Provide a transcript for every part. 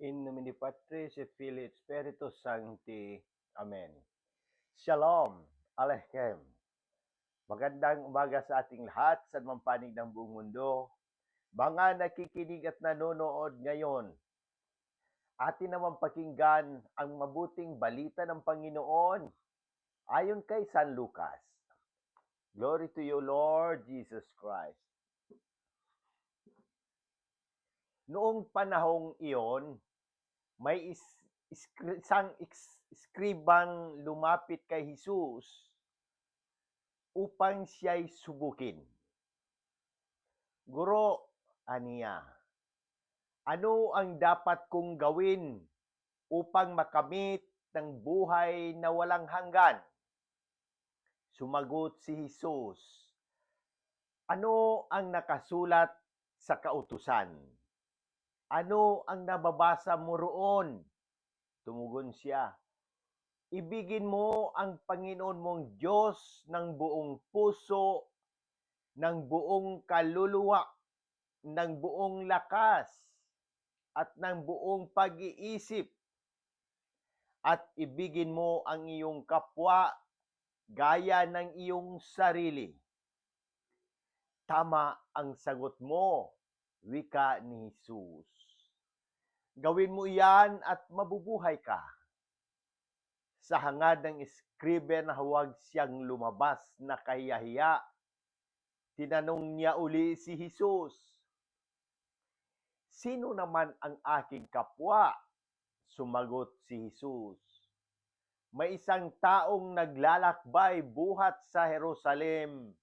In nomine Patris et Filii et Spiritus Sancti. Amen. Shalom. Aleichem. Magandang umaga sa ating lahat sa mampanig ng buong mundo. Mga nakikinig at nanonood ngayon, atin naman pakinggan ang mabuting balita ng Panginoon ayon kay San Lucas. Glory to you, Lord Jesus Christ. Noong panahong iyon, may is, iskri- isang is- iskribang lumapit kay Jesus upang siya'y subukin. Guro, aniya, ano ang dapat kong gawin upang makamit ng buhay na walang hanggan? Sumagot si Jesus, ano ang nakasulat sa kautusan? Ano ang nababasa mo roon? Tumugon siya, Ibigin mo ang Panginoon mong Diyos ng buong puso, ng buong kaluluwa, ng buong lakas, at ng buong pag-iisip. At ibigin mo ang iyong kapwa gaya ng iyong sarili. Tama ang sagot mo, wika ni Jesus. Gawin mo iyan at mabubuhay ka. Sa hangad ng eskribe na huwag siyang lumabas na kahiyahiya, tinanong niya uli si Jesus, Sino naman ang aking kapwa? Sumagot si Jesus. May isang taong naglalakbay buhat sa Jerusalem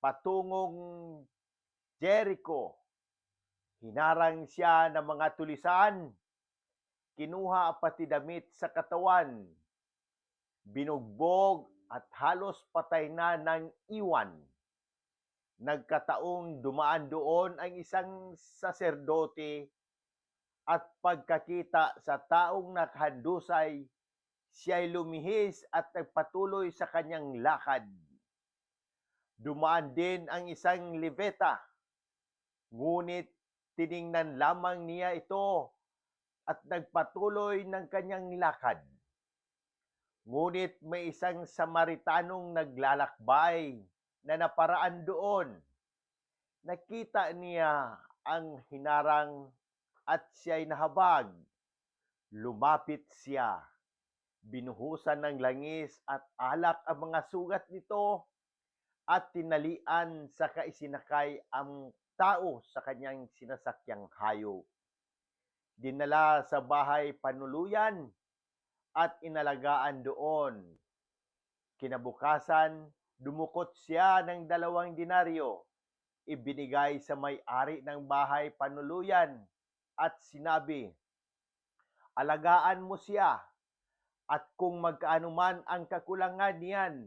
patungong Jericho. Hinarang siya ng mga tulisan, kinuha pati damit sa katawan, binugbog at halos patay na ng iwan. Nagkataong dumaan doon ang isang saserdote at pagkakita sa taong nakahandusay, siya'y lumihis at nagpatuloy sa kanyang lakad. Dumaan din ang isang libeta, ngunit tiningnan lamang niya ito at nagpatuloy ng kanyang lakad. Ngunit may isang Samaritanong naglalakbay na naparaan doon. Nakita niya ang hinarang at siya'y nahabag. Lumapit siya. Binuhusan ng langis at alak ang mga sugat nito at tinalian sa kaisinakay ang tao sa kanyang sinasakyang hayop. Dinala sa bahay panuluyan at inalagaan doon. Kinabukasan, dumukot siya ng dalawang dinaryo. Ibinigay sa may-ari ng bahay panuluyan at sinabi, Alagaan mo siya at kung magkaano man ang kakulangan niyan,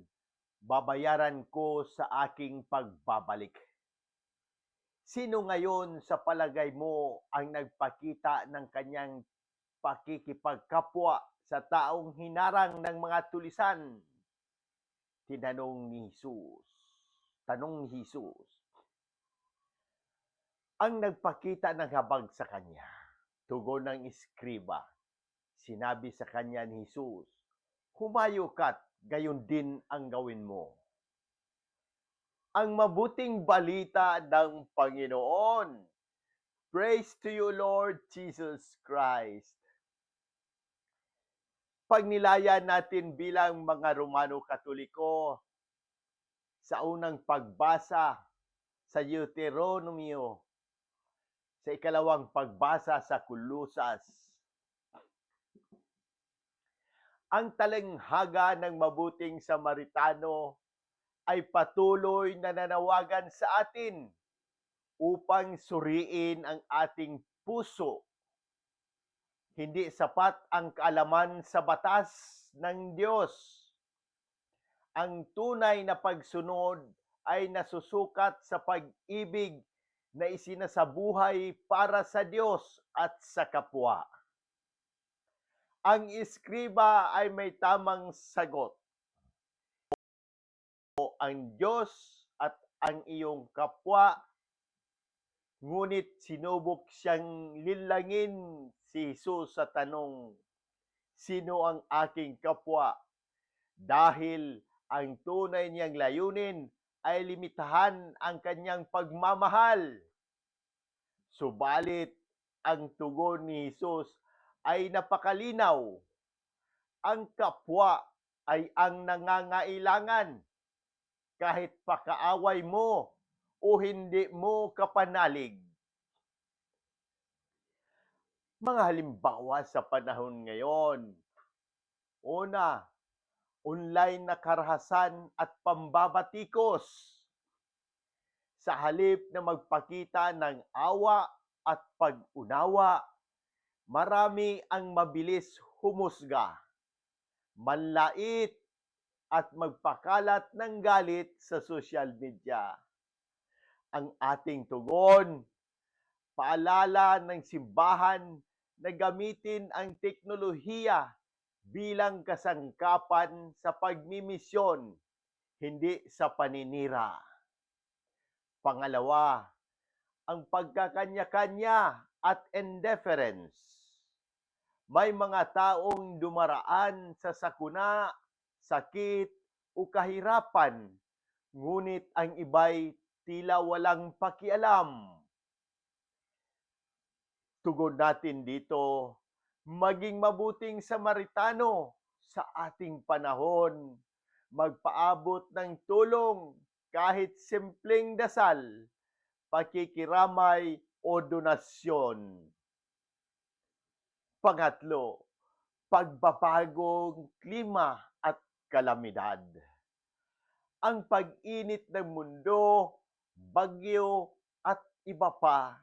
babayaran ko sa aking pagbabalik. Sino ngayon sa palagay mo ang nagpakita ng kanyang pakikipagkapwa sa taong hinarang ng mga tulisan? Tinanong ni Jesus. Tanong ni Jesus. Ang nagpakita ng habag sa kanya, tugon ng iskriba, sinabi sa kanya ni Jesus, Humayo ka't gayon din ang gawin mo. Ang mabuting balita ng Panginoon. Praise to you, Lord Jesus Christ. Pagnilaya natin bilang mga Romano Katoliko sa unang pagbasa sa Deuteronomio, sa ikalawang pagbasa sa Kulusas, ang talenghaga ng mabuting Samaritano ay patuloy na nanawagan sa atin upang suriin ang ating puso. Hindi sapat ang kaalaman sa batas ng Diyos. Ang tunay na pagsunod ay nasusukat sa pag-ibig na isinasabuhay para sa Diyos at sa kapwa. Ang iskriba ay may tamang sagot. Ang Diyos at ang iyong kapwa, ngunit sinubok siyang lilangin si Jesus sa tanong, Sino ang aking kapwa? Dahil ang tunay niyang layunin ay limitahan ang kanyang pagmamahal. Subalit, ang tugon ni Jesus ay napakalinaw. Ang kapwa ay ang nangangailangan. Kahit pakaaway mo o hindi mo kapanalig. Mga halimbawa sa panahon ngayon. Una, online na karahasan at pambabatikos. Sa halip na magpakita ng awa at pag-unawa, marami ang mabilis humusga, manlait at magpakalat ng galit sa social media. Ang ating tugon, paalala ng simbahan na gamitin ang teknolohiya bilang kasangkapan sa pagmimisyon, hindi sa paninira. Pangalawa, ang pagkakanya-kanya at indifference. May mga taong dumaraan sa sakuna, sakit o kahirapan, ngunit ang iba'y tila walang pakialam. Tugon natin dito, maging mabuting Samaritano sa ating panahon, magpaabot ng tulong kahit simpleng dasal, pakikiramay o donasyon. Pangatlo, pagbabagong klima kalamidad. Ang pag-init ng mundo, bagyo at iba pa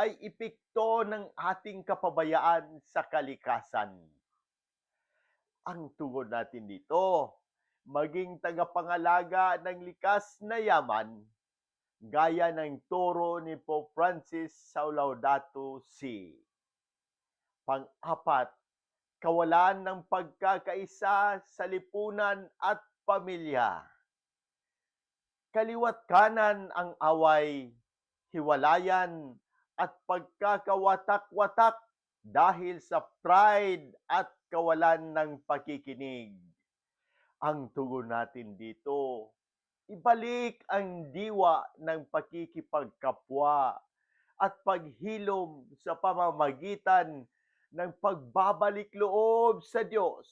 ay epekto ng ating kapabayaan sa kalikasan. Ang tugon natin dito, maging tagapangalaga ng likas na yaman, gaya ng turo ni Pope Francis sa Laudato Si. Pang-apat, kawalan ng pagkakaisa sa lipunan at pamilya. Kaliwat kanan ang away, hiwalayan at pagkakawatak-watak dahil sa pride at kawalan ng pakikinig. Ang tugon natin dito, ibalik ang diwa ng pakikipagkapwa at paghilom sa pamamagitan ng pagbabalik loob sa Diyos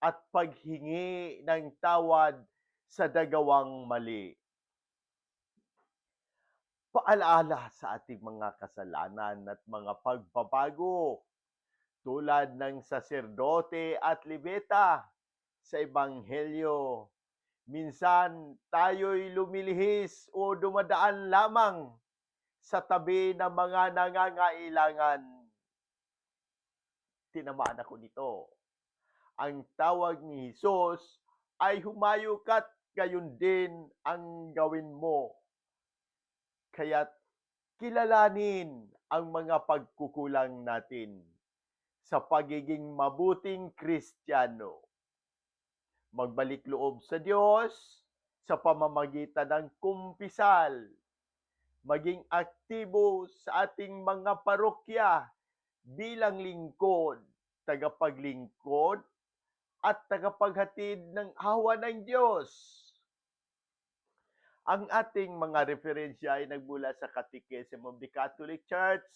at paghingi ng tawad sa dagawang mali. Paalaala sa ating mga kasalanan at mga pagbabago tulad ng saserdote at libeta sa Ebanghelyo. Minsan tayo'y lumilihis o dumadaan lamang sa tabi ng mga nangangailangan. Tinamaan ako nito. Ang tawag ni Jesus ay humayo ka't gayon din ang gawin mo. Kaya't kilalanin ang mga pagkukulang natin sa pagiging mabuting Kristiyano. Magbalik loob sa Diyos sa pamamagitan ng kumpisal. Maging aktibo sa ating mga parokya bilang lingkod, tagapaglingkod, at tagapaghatid ng awa ng Diyos. Ang ating mga referensya ay nagmula sa Catechism of the Catholic Church.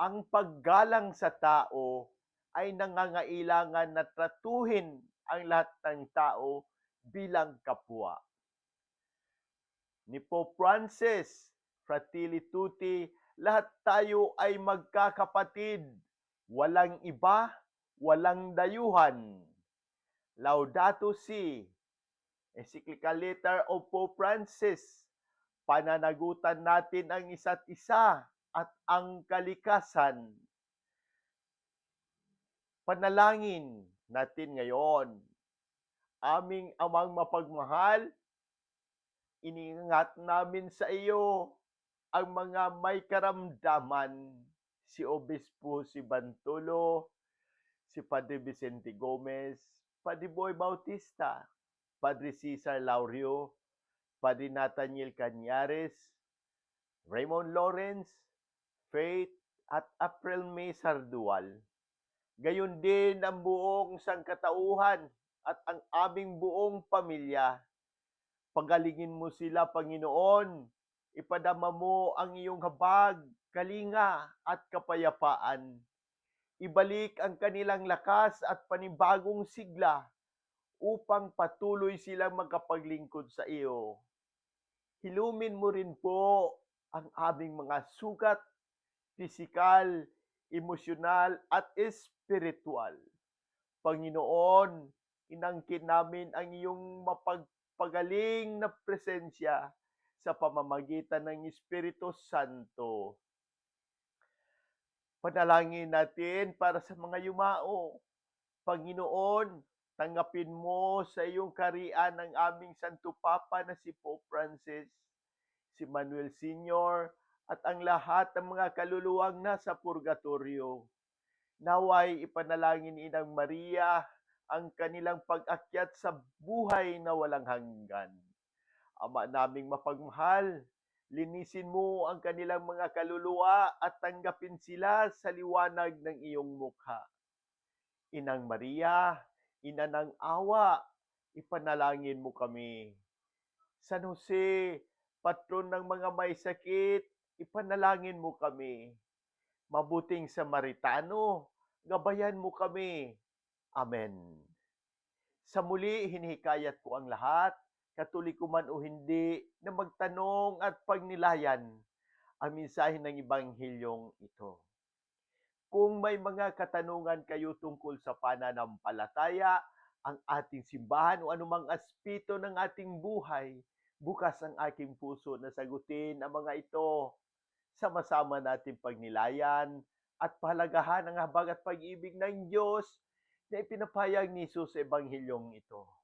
Ang paggalang sa tao ay nangangailangan na tratuhin ang lahat ng tao bilang kapwa. Ni Pope Francis, Fratelli Tutti, lahat tayo ay magkakapatid. Walang iba, walang dayuhan. Laudato Si, encyclical letter of Pope Francis, pananagutan natin ang isa't isa at ang kalikasan. Panalangin natin ngayon. Aming amang mapagmahal, iniingat namin sa iyo ang mga may karamdaman, si Obispo si Bantulo, si Padre Vicente Gomez, Padre Boy Bautista, Padre Cesar Laurio, Padre Nathaniel Cañares, Raymond Lawrence, Faith at April May Sardual. Gayon din ang buong sangkatauhan at ang aming buong pamilya. Pagalingin mo sila, Panginoon. Ipadama mo ang iyong habag, kalinga at kapayapaan. Ibalik ang kanilang lakas at panibagong sigla upang patuloy silang magkapaglingkod sa iyo. Hilumin mo rin po ang aming mga sugat, pisikal, emosyonal at espiritual. Panginoon, inangkin namin ang iyong mapagpagaling na presensya sa pamamagitan ng Espiritu Santo. Panalangin natin para sa mga yumao. Panginoon, tanggapin mo sa iyong karian ang aming Santo Papa na si Pope Francis, si Manuel Sr., at ang lahat ng mga kaluluwang nasa purgatorio. Naway ipanalangin Inang Maria ang kanilang pag-akyat sa buhay na walang hanggan. Ama naming mapagmahal, linisin mo ang kanilang mga kaluluwa at tanggapin sila sa liwanag ng iyong mukha. Inang Maria, ina ng awa, ipanalangin mo kami. San Jose, patron ng mga may sakit, ipanalangin mo kami. Mabuting Samaritano, gabayan mo kami. Amen. Sa muli, hinihikayat ko ang lahat, katoliko man o hindi, na magtanong at pagnilayan ang mensahe ng Ebanghilyong ito. Kung may mga katanungan kayo tungkol sa pananampalataya, ang ating simbahan o anumang aspito ng ating buhay, bukas ang aking puso na sagutin ang mga ito. Sama-sama natin pagnilayan at pahalagahan ang habag at pag-ibig ng Diyos na ipinapayag ni Jesus sa Ebanghilyong ito.